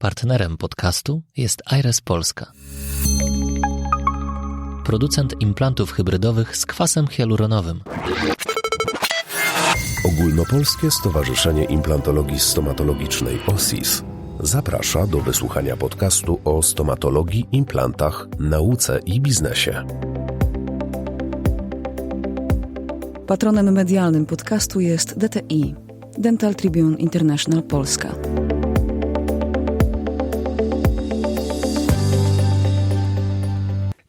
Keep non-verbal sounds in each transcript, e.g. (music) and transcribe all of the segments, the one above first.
Partnerem podcastu jest Aires Polska. Producent implantów hybrydowych z kwasem hialuronowym. Ogólnopolskie Stowarzyszenie Implantologii Stomatologicznej OSIS zaprasza do wysłuchania podcastu o stomatologii, implantach, nauce i biznesie. Patronem medialnym podcastu jest DTI Dental Tribune International Polska.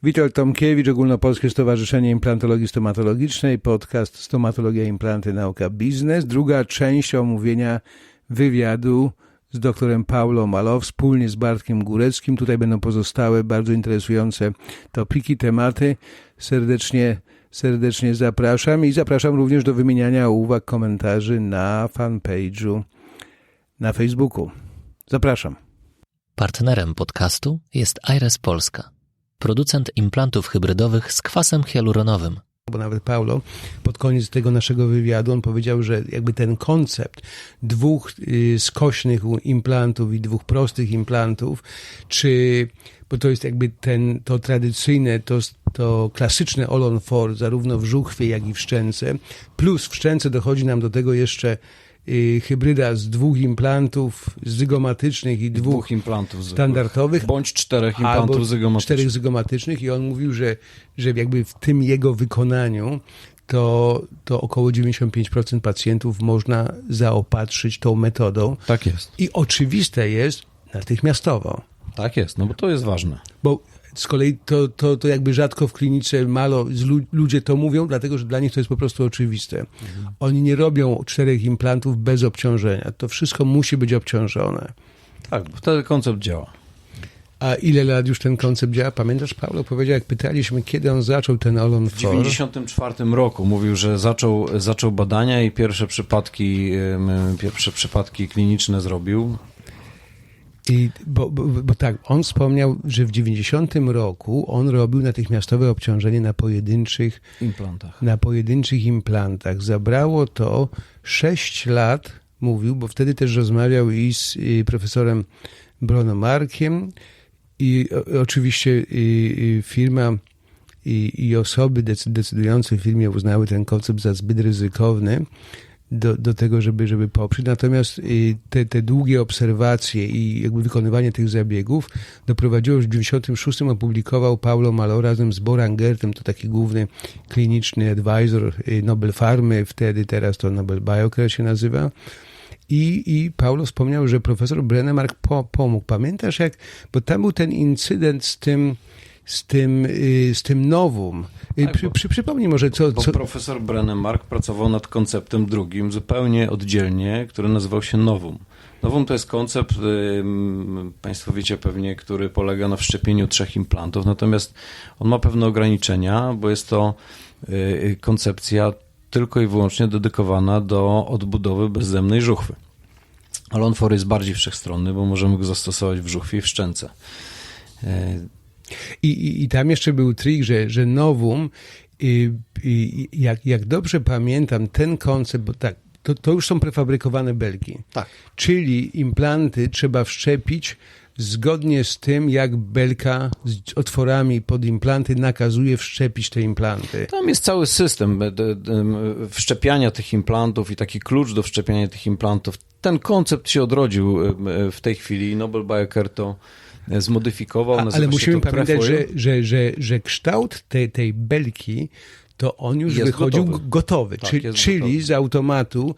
Witold Tomkiewicz, Ogólnopolskie Stowarzyszenie Implantologii Stomatologicznej, podcast Stomatologia, Implanty, Nauka, Biznes. Druga część omówienia wywiadu z doktorem Paulo Malo wspólnie z Bartkiem Góreckim. Tutaj będą pozostałe bardzo interesujące topiki, tematy. Serdecznie, serdecznie zapraszam i zapraszam również do wymieniania uwag, komentarzy na fanpage'u na Facebooku. Zapraszam. Partnerem podcastu jest Aires Polska. Producent implantów hybrydowych z kwasem hialuronowym. bo nawet Paulo pod koniec tego naszego wywiadu on powiedział, że jakby ten koncept dwóch y, skośnych implantów i dwóch prostych implantów, czy bo to jest jakby ten, to tradycyjne, to, to klasyczne Olon 4, zarówno w żuchwie, jak i w szczęce, plus w szczęce dochodzi nam do tego jeszcze hybryda z dwóch implantów zygomatycznych i dwóch, dwóch implantów standardowych, Bądź czterech implantów zygomatycznych. czterech zygomatycznych i on mówił, że, że jakby w tym jego wykonaniu to, to około 95% pacjentów można zaopatrzyć tą metodą. Tak jest. I oczywiste jest natychmiastowo, Tak jest, no bo to jest ważne. bo z kolei to, to, to jakby rzadko w klinice malo ludzie to mówią, dlatego że dla nich to jest po prostu oczywiste. Oni nie robią czterech implantów bez obciążenia. To wszystko musi być obciążone. Tak, bo wtedy koncept działa. A ile lat już ten koncept działa? Pamiętasz, Paulo powiedział, jak pytaliśmy, kiedy on zaczął ten Olon W 1994 roku mówił, że zaczął, zaczął badania i pierwsze przypadki, pierwsze przypadki kliniczne zrobił. I bo, bo, bo tak, on wspomniał, że w 90 roku on robił natychmiastowe obciążenie na pojedynczych, implantach. na pojedynczych implantach. Zabrało to 6 lat, mówił, bo wtedy też rozmawiał i z i profesorem Bronomarkiem i o, oczywiście i, firma i, osoby decy- decydujące w firmie uznały ten koncept za zbyt ryzykowny do, do tego, żeby, żeby poprzeć. Natomiast y, te, te długie obserwacje i jakby wykonywanie tych zabiegów doprowadziło, że w 96 opublikował Paulo Malo razem z Borangertem, to taki główny kliniczny advisor y, Nobel Farmy, wtedy, teraz to Nobel Biocare się nazywa. I, I Paulo wspomniał, że profesor Brennemark po, pomógł. Pamiętasz jak, bo tam był ten incydent z tym, z tym, y, z tym nowum. Y, Tak, przy, przy, przypomnij może, co, co, profesor Brennemark pracował nad konceptem drugim, zupełnie oddzielnie, który nazywał się Novum. Novum to jest koncept, ym, Państwo wiecie pewnie, który polega na wszczepieniu trzech implantów, natomiast on ma pewne ograniczenia, bo jest to y, koncepcja tylko i wyłącznie dedykowana do odbudowy bezzemnej żuchwy. Ale on jest bardziej wszechstronny, bo możemy go zastosować w żuchwie i w szczęce. I, i, I tam jeszcze był trik, że, że nowum, y, y, jak, jak dobrze pamiętam, ten koncept, bo tak, to, to już są prefabrykowane belki. Tak. Czyli implanty trzeba wszczepić zgodnie z tym, jak belka z otworami pod implanty nakazuje wszczepić te implanty. Tam jest cały system e, wszczepiania tych implantów i taki klucz do wszczepiania tych implantów. Ten koncept się odrodził e, e, w tej chwili. Nobel Biocare to zmodyfikował. A, ale się musimy pamiętać, że, że, że, że kształt tej, tej belki to on już Jest wychodził gotowy. gotowy, Tak, Czy, czyli gotowy. z automatu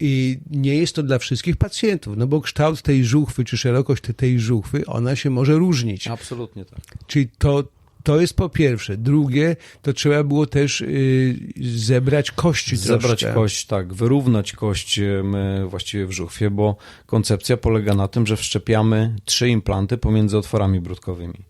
i nie jest to dla wszystkich pacjentów, no bo kształt tej żuchwy, czy szerokość te- tej żuchwy, ona się może różnić. Absolutnie tak. Czyli to, to jest po pierwsze. Drugie, to trzeba było też y, zebrać kości Zebrać troszkę. kość, tak, wyrównać kość e, właściwie w żuchwie, bo koncepcja polega na tym, że wszczepiamy trzy implanty pomiędzy otworami brudkowymi.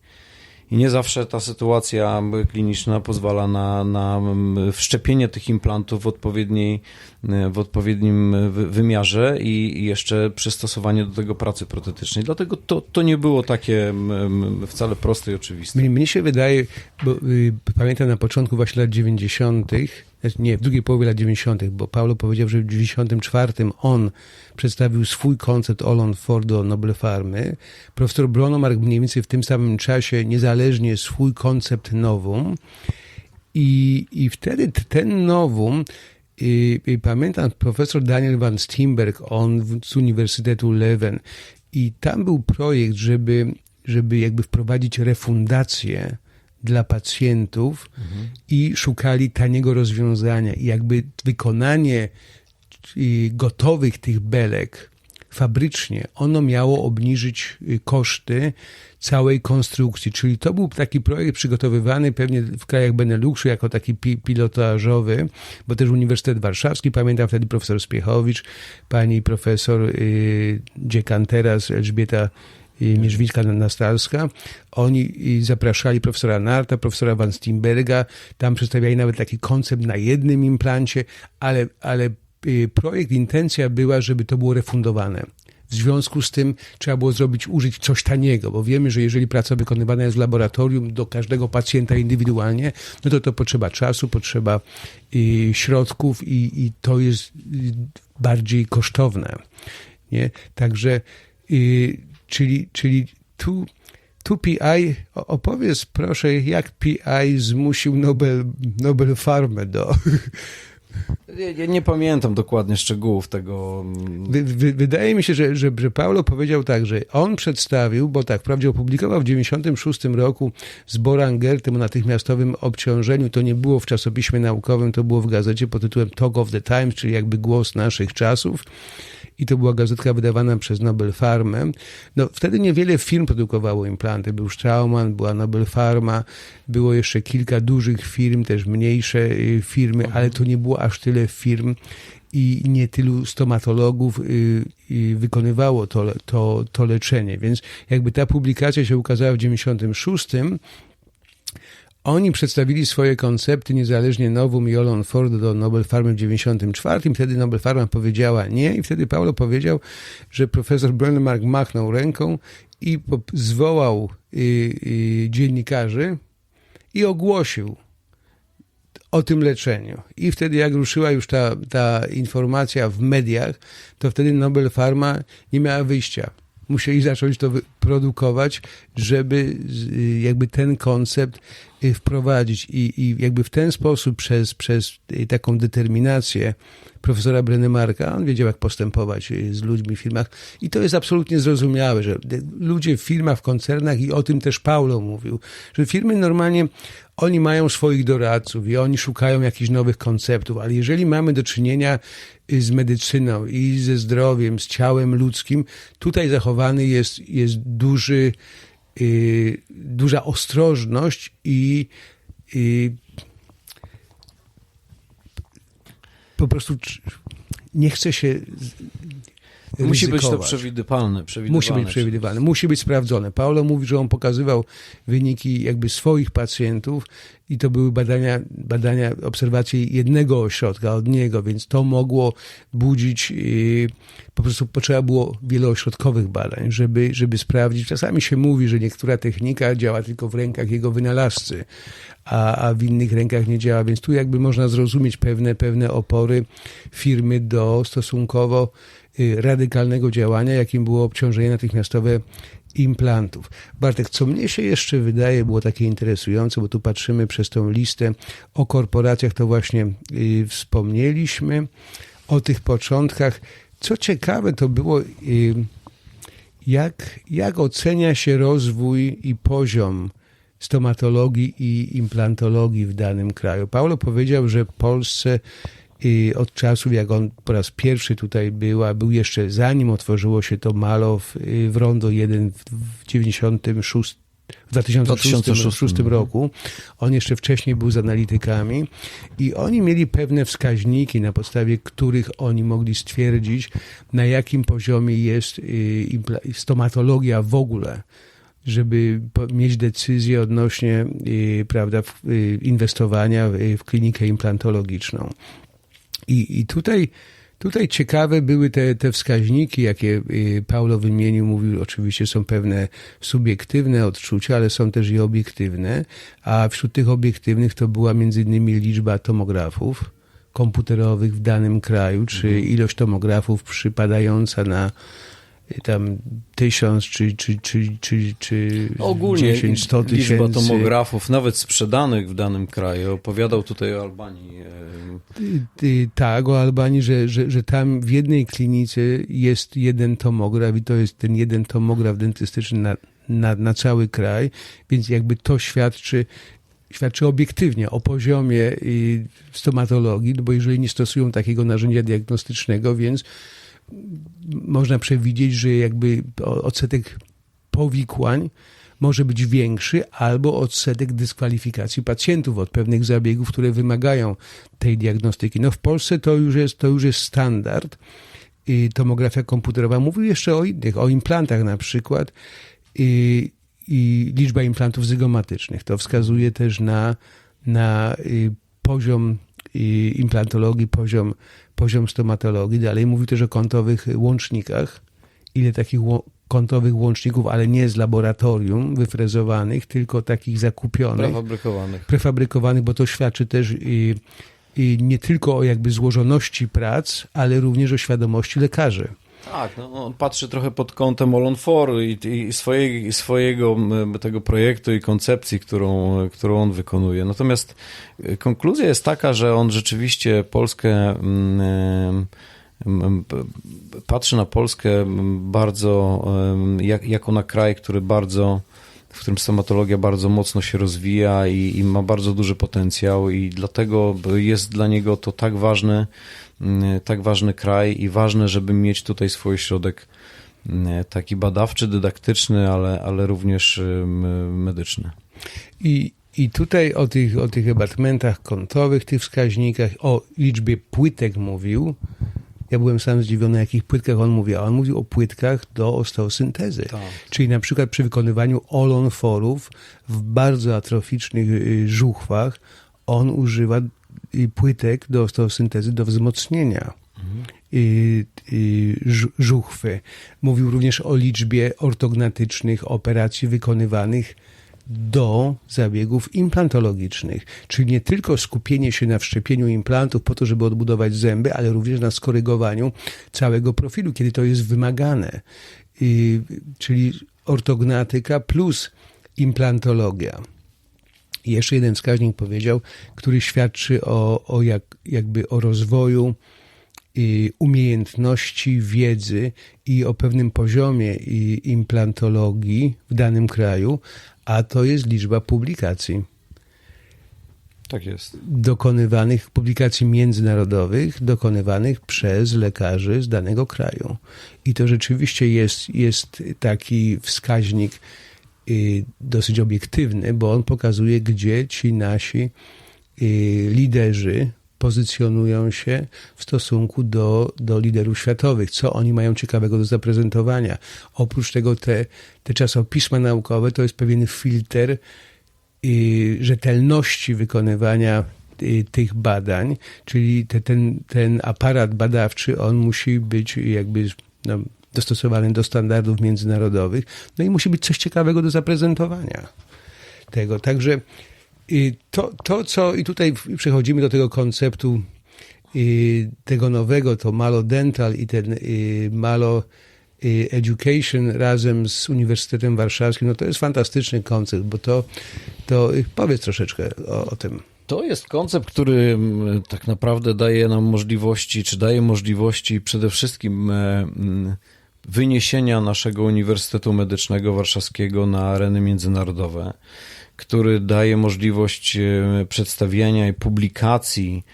I nie zawsze ta sytuacja kliniczna pozwala na, na m, wszczepienie tych implantów w, odpowiedniej, e, w odpowiednim wy- wymiarze i jeszcze przystosowanie do tego pracy protetycznej. Dlatego to, to nie było takie m, m, wcale proste i oczywiste. Mnie, mnie się wydaje, bo y, pamiętam na początku właśnie lat 90. znaczy nie, w drugiej połowie lat 90., bo Paulo powiedział, że w 94 on przedstawił swój koncept Olon Ford do Noble Farmy. Profesor Bronomark mniej więcej w tym samym czasie niezależnie swój koncept nowum. I, i wtedy ten nowum i, i pamiętam profesor Daniel van Steenberg, on z Uniwersytetu Leuven i tam był projekt, żeby, żeby jakby wprowadzić refundację dla pacjentów i szukali taniego rozwiązania. I jakby wykonanie gotowych tych belek fabrycznie, ono miało obniżyć y, koszty całej konstrukcji. Czyli to był taki projekt przygotowywany pewnie w krajach Beneluxu jako taki pi pilotażowy, bo też Uniwersytet Warszawski, pamiętam wtedy profesor Spiechowicz, pani profesor y, dziekan teraz Elżbieta y, Mierzwicka-Nastalska. Oni zapraszali profesora Narta, profesora Van Steenberga, tam przedstawiali nawet taki koncept na jednym implancie, ale, ale y, projekt, intencja była, żeby to było refundowane. W związku z tym trzeba było zrobić, użyć coś taniego, bo wiemy, że jeżeli praca wykonywana jest w laboratorium do każdego pacjenta indywidualnie, no to to potrzeba czasu, potrzeba y, środków i, i to jest y, bardziej kosztowne. Nie? Także, czyli, czyli tu, tu PI, opowiedz proszę, jak PI zmusił Nobel, Nobel Farmę do, Ja, nie pamiętam dokładnie szczegółów tego. mm, Wy, wy, wydaje mi się, że, że, że Paulo powiedział tak, że on przedstawił, bo tak, wprawdzie opublikował w 96 roku z Borangertem o natychmiastowym obciążeniu. To nie było w czasopiśmie naukowym, to było w gazecie pod tytułem Talk of the Times, czyli jakby głos naszych czasów. I to była gazetka wydawana przez Nobel Farmę. No, wtedy niewiele firm produkowało implanty. Był Straumann, była Nobel Pharma, było jeszcze kilka dużych firm, też mniejsze y, firmy, ale to nie było aż tyle firm i nie tylu stomatologów y, y, wykonywało to, to, to leczenie. Więc jakby ta publikacja się ukazała w 96, oni przedstawili swoje koncepty niezależnie Novum i Olon Ford do Nobel Farmy w 94. Wtedy Nobel Pharma powiedziała nie i wtedy Paulo powiedział, że profesor Brennemark machnął ręką i zwołał y, y, dziennikarzy i ogłosił o tym leczeniu. I wtedy jak ruszyła już ta, ta informacja w mediach, to wtedy Nobel Pharma nie miała wyjścia. Musieli zacząć to produkować, żeby y, jakby ten koncept y, wprowadzić. I, i jakby w ten sposób przez, przez y, taką determinację profesora Brennemarka, on wiedział jak postępować z ludźmi w firmach i to jest absolutnie zrozumiałe, że ludzie w firmach, w koncernach i o tym też Paulo mówił, że firmy normalnie oni mają swoich doradców i oni szukają jakichś nowych konceptów, ale jeżeli mamy do czynienia y, z medycyną i ze zdrowiem, z ciałem ludzkim, tutaj zachowany jest, jest duży, y, duża ostrożność i y, po prostu nie chce się z- Musi być to ryzykować. przewidywalne. przewidywalne Musi być przewidywalne, musi być sprawdzone. Paulo mówi, że on pokazywał wyniki jakby swoich pacjentów i to były badania, badania obserwacje jednego ośrodka od niego, więc to mogło budzić, yy, po prostu potrzeba było wieloośrodkowych badań, żeby, żeby sprawdzić. Czasami się mówi, że niektóra technika działa tylko w rękach jego wynalazcy, a, a w innych rękach nie działa, więc tu jakby można zrozumieć pewne, pewne opory firmy do stosunkowo y, radykalnego działania, jakim było obciążenie natychmiastowe implantów. Bartek, co mnie się jeszcze wydaje było takie interesujące, bo tu patrzymy przez tą listę o korporacjach, to właśnie y, wspomnieliśmy o tych początkach. Co ciekawe, to było y, jak, jak ocenia się rozwój i poziom stomatologii i implantologii w danym kraju. Paulo powiedział, że w Polsce y, od czasów, jak on po raz pierwszy tutaj był, a był jeszcze zanim otworzyło się to Malow y, w Rondo 1 w, w 96 w 2006, 2006 roku. On jeszcze wcześniej był z analitykami i oni mieli pewne wskaźniki, na podstawie których oni mogli stwierdzić, na jakim poziomie jest y, stomatologia w ogóle żeby mieć decyzję odnośnie y, prawda, w, inwestowania w, w klinikę implantologiczną. I, I tutaj Tutaj ciekawe były te, te wskaźniki, jakie y, Paulo wymienił. Mówił, oczywiście są pewne subiektywne odczucia, ale są też i obiektywne. A wśród tych obiektywnych to była między innymi liczba tomografów komputerowych w danym kraju, czy ilość tomografów przypadająca na tam tysiąc, czy, czy, czy, czy, czy Ogólnie 10, 100 liczba tysięcy. tomografów, nawet sprzedanych w danym kraju, opowiadał tutaj o Albanii. e, Tak, o Albanii, że, że, że tam w jednej klinice jest jeden tomograf i to jest ten jeden tomograf dentystyczny na, na, na cały kraj, więc jakby to świadczy, świadczy obiektywnie o poziomie y, stomatologii, no bo jeżeli nie stosują takiego narzędzia diagnostycznego, więc można przewidzieć, że jakby odsetek powikłań może być większy albo odsetek dyskwalifikacji pacjentów od pewnych zabiegów, które wymagają tej diagnostyki. No w Polsce to już jest, to już jest standard. I tomografia komputerowa. Mówił jeszcze o innych, o implantach na przykład. I, i liczba implantów zygomatycznych. To wskazuje też na, na y, poziom y, implantologii, poziom, poziom stomatologii. Dalej mówił też o kątowych łącznikach. Ile takich kątowych łączników, ale nie z laboratorium wyfrezowanych, tylko takich zakupionych prefabrykowanych. prefabrykowanych, bo to świadczy też i, i nie tylko o jakby złożoności prac, ale również o świadomości lekarzy. Tak, no, on patrzy trochę pod kątem Olonforu i, i swojej, i swojego tego projektu i koncepcji, którą, którą on wykonuje. Natomiast y, konkluzja jest taka, że on rzeczywiście Polskę patrzy na Polskę bardzo em, jak, jako na kraj, który bardzo w którym stomatologia bardzo mocno się rozwija i, i ma bardzo duży potencjał i dlatego jest dla niego to tak ważny, mm, tak ważny kraj i ważne, żeby mieć tutaj swój środek mm, taki badawczy, dydaktyczny, ale, ale również ym, medyczny. I, i tutaj o tych, o tych abatmentach kątowych, tych wskaźnikach, o liczbie płytek mówił. Ja byłem sam zdziwiony, o jakich płytkach on mówi. A on mówił o płytkach do osteosyntezy. Tak. Czyli na przykład przy wykonywaniu olonforów w bardzo atroficznych y, żuchwach on używa y, płytek do osteosyntezy do wzmocnienia y, y, żu- żuchwy. Mówił również o liczbie ortognatycznych operacji wykonywanych do zabiegów implantologicznych, czyli nie tylko skupienie się na wszczepieniu implantów po to, żeby odbudować zęby, ale również na skorygowaniu całego profilu, kiedy to jest wymagane. Y, czyli ortognatyka plus implantologia. I jeszcze jeden wskaźnik powiedział, który świadczy o, o jak, jakby o rozwoju i umiejętności, wiedzy i o pewnym poziomie i implantologii w danym kraju, a to jest liczba publikacji Tak jest. dokonywanych, publikacji międzynarodowych, dokonywanych przez lekarzy z danego kraju. I to rzeczywiście jest, jest taki wskaźnik y, dosyć obiektywny, bo on pokazuje, gdzie ci nasi y, liderzy pozycjonują się w stosunku do, do liderów światowych, co oni mają ciekawego do zaprezentowania. Oprócz tego te, te czasopisma naukowe to jest pewien filtr y, rzetelności wykonywania y, tych badań, czyli te, ten, ten aparat badawczy, on musi być jakby no, dostosowany do standardów międzynarodowych, no i musi być coś ciekawego do zaprezentowania tego. Także y, to, to co, i tutaj przechodzimy do tego konceptu y, tego nowego, to Malo Dental i ten y, Malo Education razem z Uniwersytetem Warszawskim, no to jest fantastyczny koncept, bo to, to powiedz troszeczkę o, o tym. To jest koncept, który mm, tak naprawdę daje nam możliwości, czy daje możliwości przede wszystkim e, mm, wyniesienia naszego Uniwersytetu Medycznego Warszawskiego na areny międzynarodowe, który daje możliwość e, przedstawiania i publikacji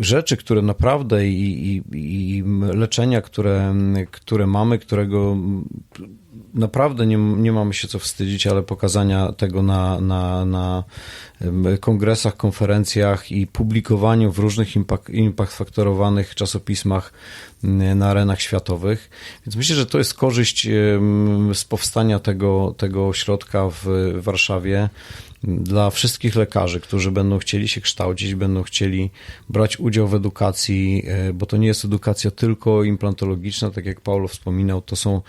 rzeczy, które naprawdę i, i, i leczenia, które, które mamy, którego naprawdę nie, nie mamy się co wstydzić, ale pokazania tego na, na, na kongresach, konferencjach i publikowaniu w różnych impact, impact faktorowanych czasopismach na arenach światowych. Więc myślę, że to jest korzyść z powstania tego, tego ośrodka w Warszawie dla wszystkich lekarzy, którzy będą chcieli się kształcić, będą chcieli brać udział w edukacji, e, bo to nie jest edukacja tylko implantologiczna, tak jak Paulo wspominał, to są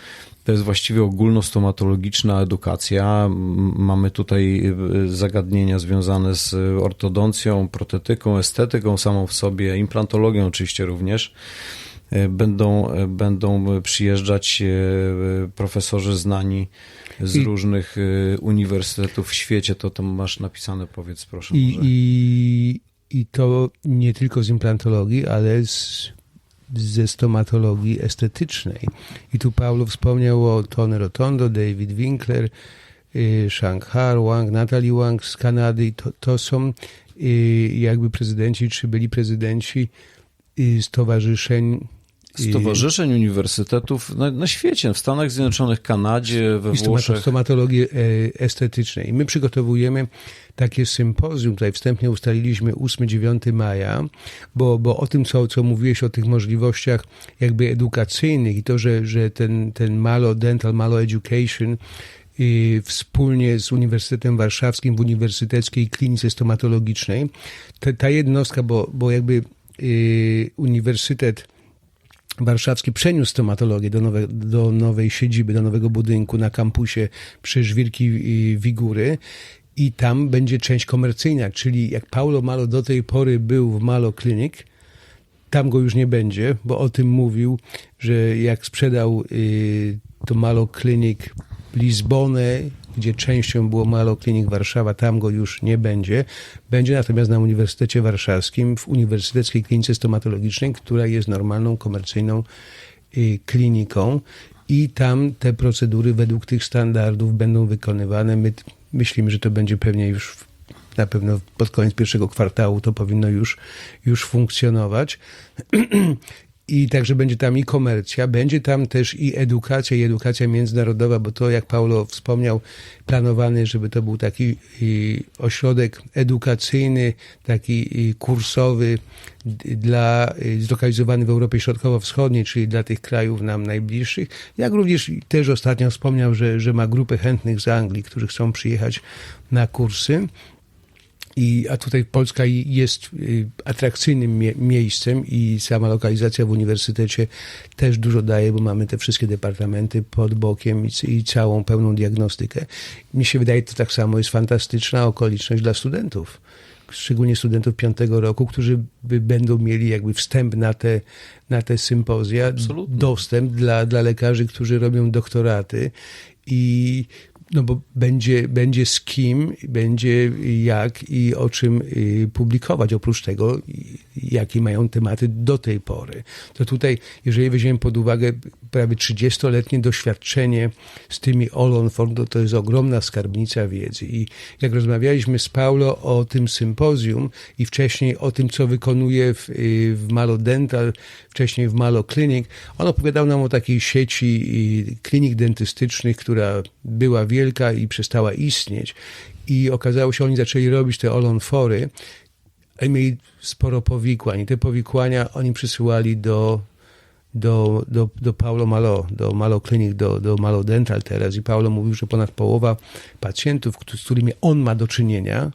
to jest właściwie ogólnostomatologiczna edukacja. Mamy tutaj e, zagadnienia związane z ortodoncją, protetyką, estetyką samą w sobie, implantologią oczywiście również. E, Będą, będą przyjeżdżać profesorzy znani z różnych e, uniwersytetów w świecie. To tam masz napisane, powiedz proszę. I, i, I to nie tylko z implantologii, ale z, ze stomatologii estetycznej. I tu Paulo wspomniał o Tony Rotondo, David Winkler, y, Shanghar Wang, Natalie Wang z Kanady. To, to są y, jakby prezydenci, czy byli prezydenci y, stowarzyszeń Stowarzyszeń, uniwersytetów na, na świecie, w Stanach Zjednoczonych, Kanadzie, we i Włoszech. stomatologii e, estetycznej. I my przygotowujemy takie sympozjum, tutaj wstępnie ustaliliśmy 8-9 maja, bo, bo o tym, co, co mówiłeś, o tych możliwościach jakby edukacyjnych i to, że, że ten, ten Malo Dental, Malo Education i wspólnie z Uniwersytetem Warszawskim w Uniwersyteckiej Klinice Stomatologicznej, ta, ta jednostka, bo, bo jakby y, Uniwersytet Warszawski przeniósł stomatologię do, nowe, do nowej siedziby, do nowego budynku na kampusie przy Żwirki Wigury. I tam będzie część komercyjna, czyli jak Paulo Malo do tej pory był w Malo Clinic, tam go już nie będzie, bo o tym mówił, że jak sprzedał y, to Malo Clinic Lizbonę, gdzie częścią było Malo Clinic Warszawa, tam go już nie będzie. Będzie natomiast na Uniwersytecie Warszawskim, w Uniwersyteckiej Klinice Stomatologicznej, która jest normalną, komercyjną y, kliniką i tam te procedury według tych standardów będą wykonywane. My myślimy, że to będzie pewnie już na pewno pod koniec pierwszego kwartału to powinno już, już funkcjonować. (clears throat) I także będzie tam i komercja, będzie tam też i edukacja, i edukacja międzynarodowa, bo to, jak Paulo wspomniał, planowany, żeby to był taki ośrodek edukacyjny, taki kursowy dla, zlokalizowany w Europie Środkowo-Wschodniej, czyli dla tych krajów nam najbliższych. Jak również też ostatnio wspomniał, że, że ma grupę chętnych z Anglii, którzy chcą przyjechać na kursy. I, a tutaj Polska jest y, atrakcyjnym mie- miejscem i sama lokalizacja w uniwersytecie też dużo daje, bo mamy te wszystkie departamenty pod bokiem i, i całą pełną diagnostykę. Mi się wydaje, to tak samo jest fantastyczna okoliczność dla studentów. Szczególnie studentów piątego roku, którzy by, będą mieli jakby wstęp na te, na te sympozja, Absolutnie. dostęp dla, dla lekarzy, którzy robią doktoraty i no bo będzie, będzie z kim, będzie jak i o czym y, publikować. Oprócz tego, jakie mają tematy do tej pory. To tutaj, jeżeli weźmiemy pod uwagę prawie 30-letnie doświadczenie z tymi Olon Form, to, to jest ogromna skarbnica wiedzy. I jak rozmawialiśmy z Paulo o tym sympozjum i wcześniej o tym, co wykonuje w, y, w Malo Dental, wcześniej w Malo Clinic, on opowiadał nam o takiej sieci y, klinik dentystycznych, która była wielka i przestała istnieć. I okazało się, oni zaczęli robić te olonfory, a mieli sporo powikłań. I te powikłania oni przysyłali do, do, do, do Paulo Malo, do Malo Clinic, do, do Malo Dental teraz. I Paulo mówił, że ponad połowa pacjentów, z którymi on ma do czynienia,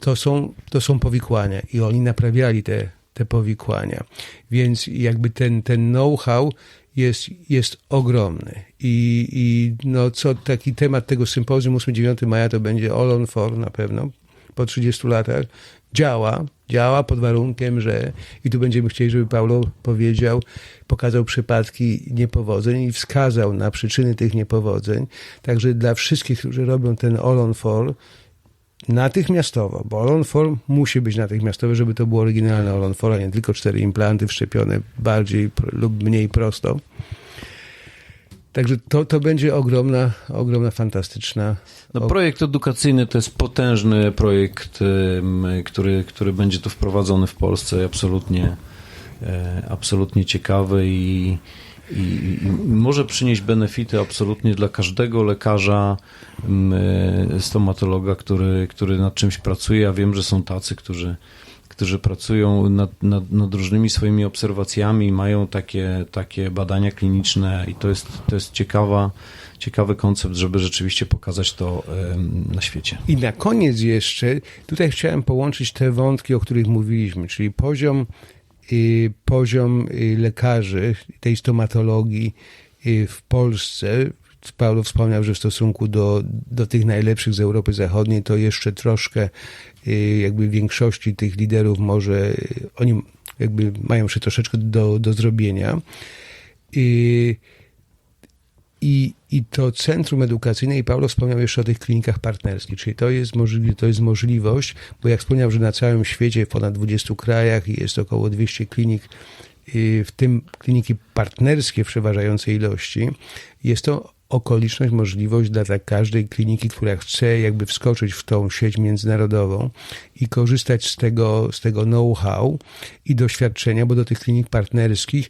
to są, to są powikłania i oni naprawiali te, te powikłania. Więc jakby ten, ten know-how jest, jest ogromny. I, I no co taki temat tego sympozjum 8-9 maja to będzie All on for na pewno po 30 latach. Działa, działa pod warunkiem, że i tu będziemy chcieli, żeby Paulo powiedział, pokazał przypadki niepowodzeń i wskazał na przyczyny tych niepowodzeń. Także dla wszystkich, którzy robią ten All on for, natychmiastowo, bo Olon Form musi być natychmiastowy, żeby to było oryginalne Olon Form, a nie tylko cztery implanty wszczepione bardziej lub mniej prosto. Także to, to będzie ogromna, ogromna, fantastyczna. No, projekt edukacyjny to jest potężny projekt, który, który będzie tu wprowadzony w Polsce, absolutnie, e, absolutnie ciekawy i, i, może przynieść benefity absolutnie dla każdego lekarza, ym, e, stomatologa, który, który nad czymś pracuje. Ja wiem, że są tacy, którzy którzy pracują nad, nad, nad różnymi swoimi obserwacjami, mają takie, takie badania kliniczne i to jest, to jest ciekawa, ciekawy koncept, żeby rzeczywiście pokazać to na świecie. I na koniec jeszcze, tutaj chciałem połączyć te wątki, o których mówiliśmy, czyli poziom, poziom y, lekarzy, tej stomatologii y, w Polsce. Paulo wspomniał, że w stosunku do, do tych najlepszych z Europy Zachodniej, to jeszcze troszkę y, jakby większości tych liderów może, y, oni jakby mają jeszcze troszeczkę do, do zrobienia. Y, I, I to centrum edukacyjne, i Paulo wspomniał jeszcze o tych klinikach partnerskich, czyli to jest, możli, to jest możliwość, bo jak wspomniał, że na całym świecie w ponad 20 krajach jest około 200 klinik, y, w tym kliniki partnerskie w przeważającej ilości, jest to okoliczność, możliwość dla każdej kliniki, która chce jakby wskoczyć w tą sieć międzynarodową i korzystać z tego, z tego know-how i doświadczenia, bo do tych klinik partnerskich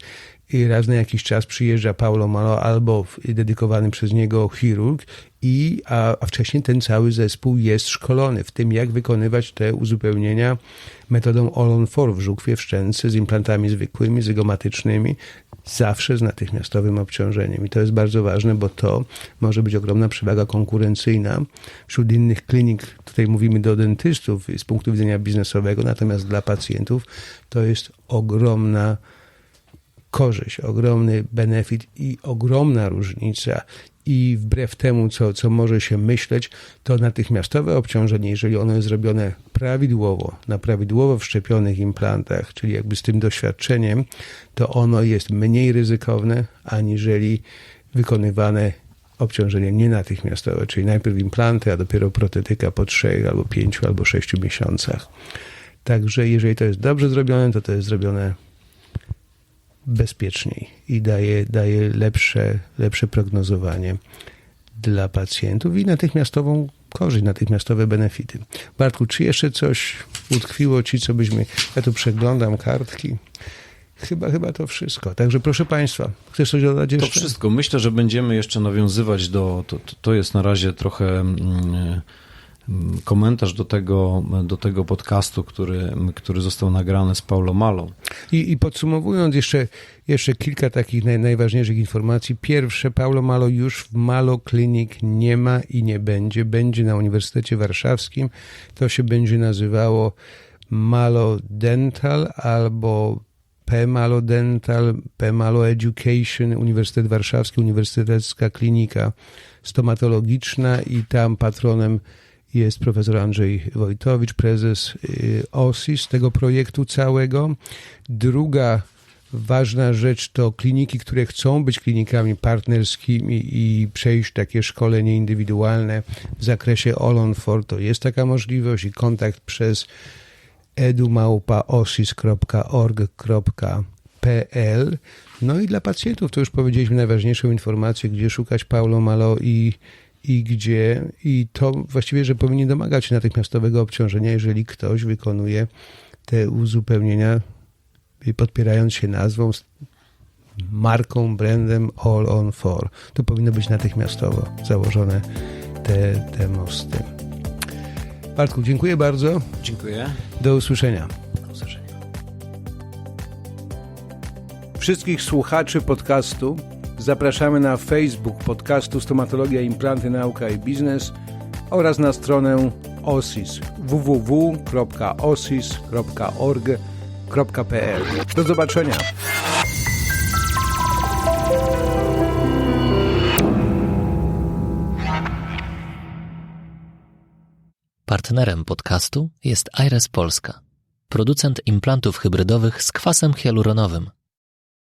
i raz na jakiś czas przyjeżdża Paulo Malo albo dedykowany przez niego chirurg, i, a, a wcześniej ten cały zespół jest szkolony w tym, jak wykonywać te uzupełnienia metodą All-on-4 w żuchwie, w szczęce, z implantami zwykłymi, zygomatycznymi, zawsze z natychmiastowym obciążeniem. I to jest bardzo ważne, bo to może być ogromna przewaga konkurencyjna wśród innych klinik. Tutaj mówimy do dentystów z punktu widzenia biznesowego, natomiast dla pacjentów to jest ogromna korzyść, ogromny benefit i ogromna różnica. I wbrew temu, co, co może się myśleć, to natychmiastowe obciążenie, jeżeli ono jest zrobione prawidłowo, na prawidłowo wszczepionych implantach, czyli jakby z tym doświadczeniem, to ono jest mniej ryzykowne, aniżeli wykonywane obciążenie nienatychmiastowe, czyli najpierw implanty, a dopiero protetyka po trzech albo pięciu albo sześciu miesiącach. Także jeżeli to jest dobrze zrobione, to to jest zrobione bezpieczniej i daje, daje lepsze, lepsze prognozowanie dla pacjentów i natychmiastową korzyść, natychmiastowe benefity. Bartku, czy jeszcze coś utkwiło Ci, co byśmy... Ja tu przeglądam kartki. Chyba, chyba to wszystko. Także proszę Państwa, chcesz coś dodać To jeszcze? wszystko. Myślę, że będziemy jeszcze nawiązywać do. To, to- to jest na razie trochę mm, komentarz do tego, do tego podcastu, który, który został nagrany z Paulo Malą. I, I podsumowując jeszcze, jeszcze kilka takich naj, najważniejszych informacji. Pierwsze, Paulo Malo już w Malo Clinic nie ma i nie będzie. Będzie na Uniwersytecie Warszawskim. To się będzie nazywało Malo Dental albo P Malo Dental, P Malo Education, Uniwersytet Warszawski, Uniwersytecka Klinika Stomatologiczna i tam patronem jest profesor Andrzej Wojtowicz, prezes y, OSIS tego projektu całego. Druga ważna rzecz to kliniki, które chcą być klinikami partnerskimi i przejść takie szkolenie indywidualne w zakresie 4. To jest taka możliwość i kontakt przez edumałpa.osis.org.pl No i dla pacjentów to już powiedzieliśmy najważniejszą informację, gdzie szukać Paulo Malo i, i gdzie. I to właściwie, że powinien domagać się natychmiastowego obciążenia, jeżeli ktoś wykonuje te uzupełnienia podpierając się nazwą, marką, brandem All on 4. To powinno być natychmiastowo założone te, te mosty. Bartku, dziękuję bardzo. Dziękuję. Do usłyszenia. Do usłyszenia. Wszystkich słuchaczy podcastu zapraszamy na Facebook podcastu Stomatologia, Implanty, Nauka i Biznes oraz na stronę OSIS www.osis.org.pl. Do zobaczenia. Partnerem podcastu jest Aires Polska, producent implantów hybrydowych z kwasem hialuronowym.